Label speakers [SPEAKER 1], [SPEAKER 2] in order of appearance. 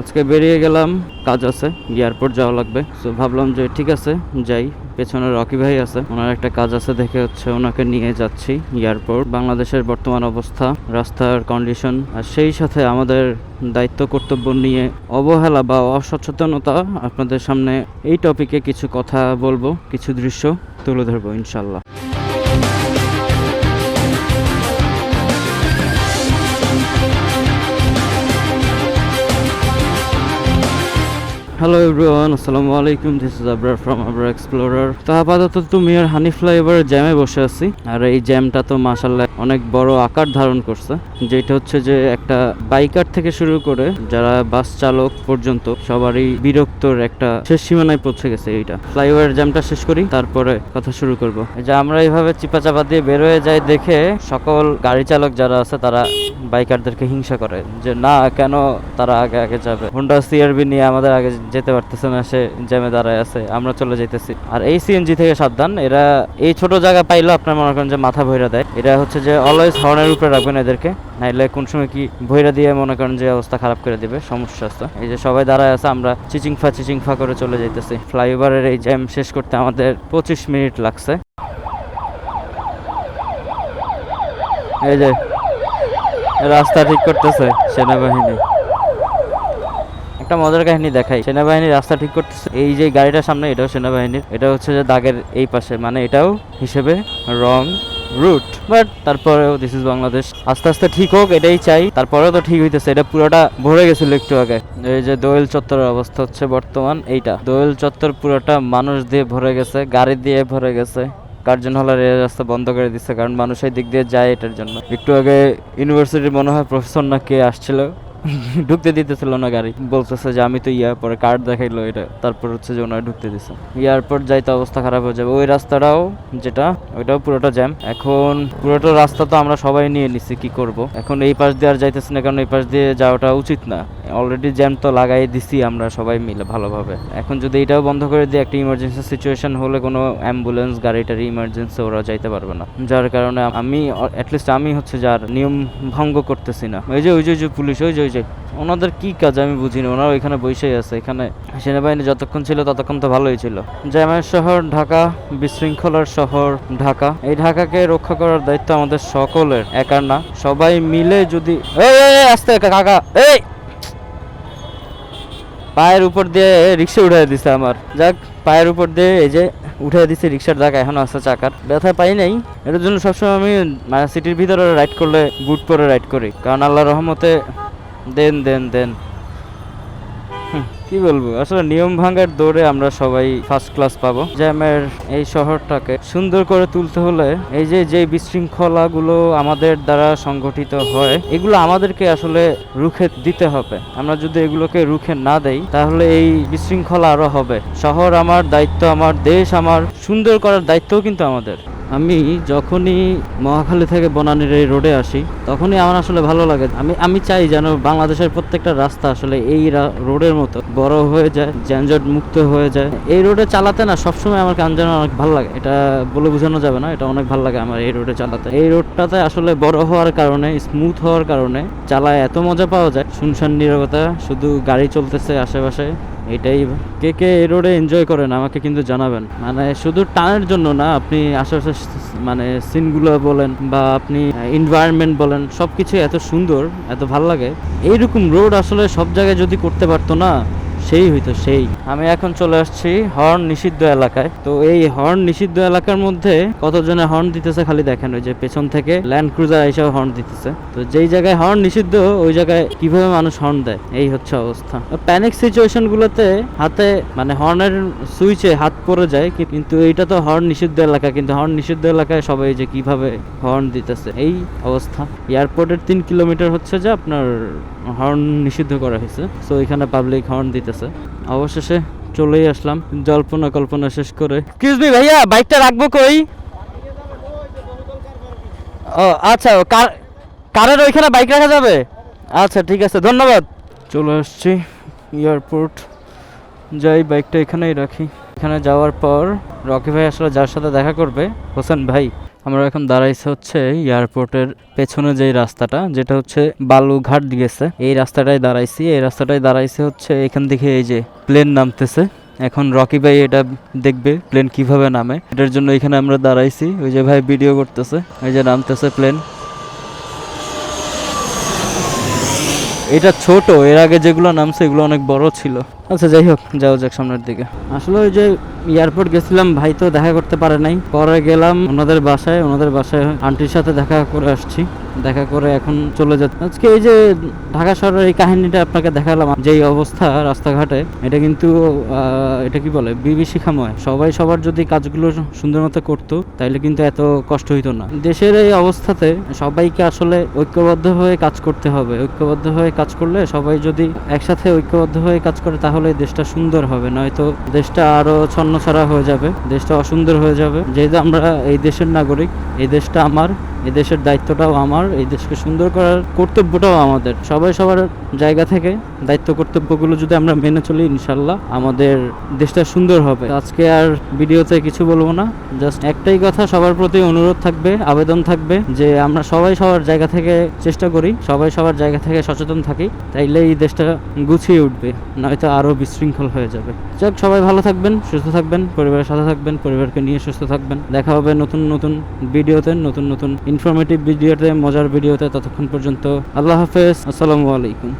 [SPEAKER 1] আজকে বেরিয়ে গেলাম, কাজ আছে এয়ারপোর্ট যাওয়া লাগবে। তো ভাবলাম যে ঠিক আছে, যাই, পেছনে রকি ভাই আছে, ওনার একটা কাজ আছে, দেখে হচ্ছে ওনাকে নিয়ে যাচ্ছি এয়ারপোর্ট বাংলাদেশের বর্তমান অবস্থা, রাস্তার কন্ডিশন আর সেই সাথে আমাদের দায়িত্ব, কর্তব্য নিয়ে অবহেলা বা অসচেতনতা, আপনাদের সামনে এই টপিকে কিছু কথা বলব, কিছু দৃশ্য তুলে ধরবো ইনশাল্লাহ হ্যালো এভরিওয়ান আসসালামু আলাইকুম this is Abrar from Abrar explorer তো আপাতত তুমি আর হানি ফ্লাইওভার জ্যামে বসে আছি, আর এই জ্যামটা তো মাসাল্লাহ অনেক বড় আকার ধারণ করছে। যেটা হচ্ছে যে একটা বাইকার থেকে শুরু করে যারা বাস চালক পর্যন্ত সবারই বিরক্তর একটা শেষ সীমানায় পৌঁছে গেছে এইটা। ফ্লাইওভার জ্যামটা শেষ করি, তারপরে কথা শুরু করব। যে আমরা এইভাবে চিপা চাপা দিয়ে বের যাই দেখে সকল গাড়ি চালক যারা আছে তারা বাইকারদেরকে হিংসা করে যে, না, কেন তারা আগে আগে যাবে? হোন্ডা সিআরবি নিয়ে আমাদের আগে যেতে পারতেছে না, সে জ্যামে দাঁড়ায় আছে, আমরা চলে যাইতেছি। আর এই সিএনজি থেকে সাবধান, এরা এই ছোট জায়গা পাইলেও আপনার মনে করেন যে মাথা ভৈরা দেয়। এরা হচ্ছে যে অলওয়েজ হর্নের উপরে রাখবেন এদেরকে, নাইলে কোন সময় কি ভৈরা দিয়ে মনে করেন যে অবস্থা খারাপ করে দিবে, সমস্যা আছে। এই যে সবাই দাঁড়ায় আছে, আমরা চিচিংফা চিচিংফা করে চলে যাইতেছি। ফ্লাইওভারের এই জ্যাম শেষ করতে আমাদের পঁচিশ মিনিট লাগছে। এই যে, রাস্তা ঠিক করতেছে সেনাবাহিনী। একটা মজার কাহিনী দেখাই। সেনাবাহিনী রাস্তা ঠিক করতেছে। এই যে গাড়িটার সামনে, এটাও সেনাবাহিনীর। এটা হচ্ছে যে দাগের এই পাশে। মানে এটাও হিসেবে রং রুট। বাট তারপরেও দিস ইজ বাংলাদেশ আস্তে আস্তে ঠিক হোক, এটাই চাই। তারপরেও তো ঠিক হইতেছে। এটা পুরোটা ভরে গেছিল একটু আগে। এই যে দোয়েল চত্বরের অবস্থা হচ্ছে বর্তমান এইটা। দোয়েল চত্বর পুরোটা মানুষ দিয়ে ভরে গেছে, গাড়ি দিয়ে ভরে গেছে। কার্জন হলের এই রাস্তা বন্ধ করে দিচ্ছে কারণ মানুষ এই দিক দিয়ে যায় এটার জন্য। একটু আগে ইউনিভার্সিটির মনে হয় প্রফেসর না কে আসছিল। ঢুকতে দিতেছিল না গাড়ি। বলতেছে যে আমি তো ইয়া পরে কার্ড দেখাইলো এটা। তারপর হচ্ছে যে ওনারা ঢুকতে দিছে। এয়ারপোর্ট যাইতে অবস্থা খারাপ হয়ে যাবে। ওই রাস্তাটাও যেটা, ওইটাও পুরোটা জ্যাম এখন পুরোটা রাস্তা তো আমরা সবাই নিয়ে নিছি, কি করব? এখন এই পাশ দিয়ে আর যাইতেছি না, কারণ এই পাশ দিয়ে যাওয়াটা উচিত না। অলরেডি জ্যাম তো লাগাই দিছি আমরা সবাই মিলে ভালোভাবে। এখন যদি এটাও বন্ধ করে দিই, একটা ইমার্জেন্সি সিচুয়েশন হলে কোনো অ্যাম্বুলেন্স গাড়িটার ইমার্জেন্সি ওরা যাইতে পারবে না। যার কারণে আমি অ্যাটলিস্ট আমি হচ্ছে যার নিয়ম ভঙ্গ করতেছি না। ওই যে ওই যে পুলিশ ওই যে যে ওনাদের কি কাজ আমি বুঝি না ওনারা ওইখানে বসেই আছে, এখানে সেনাবাহিনী যতক্ষণ ছিল ততক্ষণ তো ভালোই ছিল। জ্যামের শহর, ঢাকা, বিশৃঙ্খলার শহর, ঢাকা। এই ঢাকাকে রক্ষা করার দায়িত্ব আমাদের সকলের, একার না। সবাই মিলে যদি এই আস্তে কাকা এই! পায়ের উপর দিয়ে রিক্সা উঠাই দিছে আমার। যাক, পায়ের উপর দিয়ে এই যে উঠে দিছে রিক্সার দাগ, এখন আছে চাকার। ব্যথা পাই নাই। এটার জন্য সবসময় আমি সিটির ভিতরে রাইড করলে বুট পরে রাইড করি। কারণ আল্লাহ রহমতে দেন দেন দেন। কি বলব? আসলে নিয়ম ভাঙার দৌড়ে আমরা সবাই ফার্স্ট ক্লাস পাবো। জ্যামের এই শহরটাকে সুন্দর করে তুলতে হলে এই যে যে বিশৃঙ্খলাগুলো আমাদের দ্বারা সংগঠিত হয়, এগুলো আমাদেরকে আসলে রুখে দিতে হবে। আমরা যদি এগুলোকে রুখে না দেই, তাহলে এই বিশৃঙ্খলা আরও হবে। শহর আমার, দায়িত্ব আমার, দেশ আমার, সুন্দর করার দায়িত্বও কিন্তু আমাদের। আমি যখনই মহাখালী থেকে বনানীর এই রোডে আসি, তখনই আমার আসলে ভালো লাগে। আমি আমি চাই যেন বাংলাদেশের প্রত্যেকটা রাস্তা আসলে এই রোডের মতো বড় হয়ে যায়, যানজট মুক্ত হয়ে যায়। এই রোডে চালাতে না সবসময় আমার কান যেন অনেক ভালো লাগে। এটা বলে বোঝানো যাবে না, এটা অনেক ভালো লাগে আমার এই রোডে চালাতে। এই রোডটাতে আসলে বড় হওয়ার কারণে স্মুথ হওয়ার কারণে চালায় এত মজা পাওয়া যায়। শুনশান নীরবতা, শুধু গাড়ি চলতেছে আশেপাশে। এটাই কে কে এই রোডে এনজয় করেন, আমাকে কিন্তু জানাবেন। মানে শুধু টানের জন্য না, আপনি আশেপাশে মানে সিনগুলো বলেন বা আপনি এনভায়রনমেন্ট বলেন সব কিছু এত সুন্দর, এত ভালো লাগে। এইরকম রোড আসলে সব জায়গায় যদি করতে পারতো না সেই হইতো সেই। আমি এখন চলে আসছি হর্ন নিষিদ্ধ এলাকায়। তো এই হর্ন নিষিদ্ধ এলাকার মধ্যে কতজনে হর্ন দিতেছে খালি দেখেন, ওই যে পেছন থেকে ল্যান্ড ক্রুজার এইসব হর্ন দিতেছে। তো যেই জায়গায় হর্ন নিষিদ্ধ, ওই জায়গায় কীভাবে মানুষ হর্ন দেয়? এই হচ্ছে অবস্থা। প্যানিক সিচুয়েশন গুলোতে হাতে মানে হর্নের সুইচে হাত পড়ে যায় কিন্তু এইটা তো হর্ন নিষিদ্ধ এলাকা, কিন্তু হর্ন নিষিদ্ধ এলাকায় সবাই যে কীভাবে হর্ন দিতেছে, এই অবস্থা। এয়ারপোর্টের তিন কিলোমিটার হচ্ছে যে আপনার হর্ন নিষিদ্ধ করা হয়েছে। সো এখানে পাবলিক হর্ন দিতেছে। অবশেষে চলেই আসলাম। জল্পনা কল্পনা শেষ করে। মি ভাইয়া বাইকটা রাখব কই? ও আচ্ছা কার, কারের ওইখানে বাইক রাখা যাবে? আচ্ছা ঠিক আছে, ধন্যবাদ। চলে আসছি এয়ারপোর্ট যাই বাইকটা এখানেই রাখি। এখানে যাওয়ার পর রকি ভাই আসলে যার সাথে দেখা করবে, হোসেন ভাই। আমরা এখন দাঁড়াইছে হচ্ছে এয়ারপোর্টের পেছনে যে রাস্তাটা, যেটা হচ্ছে বালুঘাট গেছে। এই রাস্তাটায় দাঁড়াইছি, এই রাস্তাটায় দাঁড়াইছে হচ্ছে এখান থেকে এই যে প্লেন নামতেছে। এখন রকি ভাই এটা দেখবে, প্লেন কীভাবে নামে। এটার জন্য এখানে আমরা দাঁড়াইছি। ওই যে ভাই ভিডিও করতেছে ওই যে নামতেছে প্লেন। এটা ছোট এর আগে যেগুলো নামছে এগুলো অনেক বড় ছিল। আচ্ছা যাই হোক। যাও যাক সামনের দিকে। আসলে ওই যে এয়ারপোর্ট গেছিলাম ভাই তো দেখা করতে পারে নাই। পরে গেলাম ওনাদের বাসায় ওনাদের বাসায় আন্টির সাথে দেখা করে আসছি। দেখা করে এখন চলে যাচ্ছে আজকে এই যে ঢাকা শহরের এই কাহিনীটা আপনাকে দেখালাম, যেই অবস্থা রাস্তাঘাটে, এটা কিন্তু এটা কি বলে বিভীষিকাময় সবাই সবার যদি কাজগুলো সুন্দর মতো করতো, তাইলে কিন্তু এত কষ্ট হইতো না। দেশের এই অবস্থাতে সবাইকে আসলে ঐক্যবদ্ধ হয়ে কাজ করতে হবে। ঐক্যবদ্ধ হয়ে কাজ করলে সবাই যদি একসাথে ঐক্যবদ্ধ হয়ে কাজ করে, তাহলে দেশটা সুন্দর হবে। নয়তো দেশটা আরও ছন্নছাড়া হয়ে যাবে, দেশটা অসুন্দর হয়ে যাবে। যেহেতু আমরা এই দেশের নাগরিক, এই দেশটা আমার এই দেশের দায়িত্বটাও আমার, এই দেশকে সুন্দর করার কর্তব্যটাও আমাদের। সবাই সবার জায়গা থেকে দায়িত্ব কর্তব্যগুলো যদি আমরা মেনে চলি, ইনশাল্লাহ আমাদের দেশটা সুন্দর হবে। আজকে আর ভিডিওতে কিছু বলব না জাস্ট একটাই কথা, সবার প্রতি অনুরোধ থাকবে, আবেদন থাকবে যে আমরা সবাই সবার জায়গা থেকে চেষ্টা করি, সবাই সবার জায়গা থেকে সচেতন থাকি, তাইলে এই দেশটা গুছিয়ে উঠবে, নয়তো আরও বিশৃঙ্খল হয়ে যাবে। যাক, সবাই ভালো থাকবেন, সুস্থ থাকবেন, পরিবারের সাথে থাকবেন, পরিবারকে নিয়ে সুস্থ থাকবেন। দেখা হবে নতুন নতুন ভিডিওতে, নতুন নতুন ইনফরমেটিভ ভিডিওতে মজার ভিডিওতে ততক্ষণ পর্যন্ত আল্লাহ হাফেজ। আসসালামু আলাইকুম।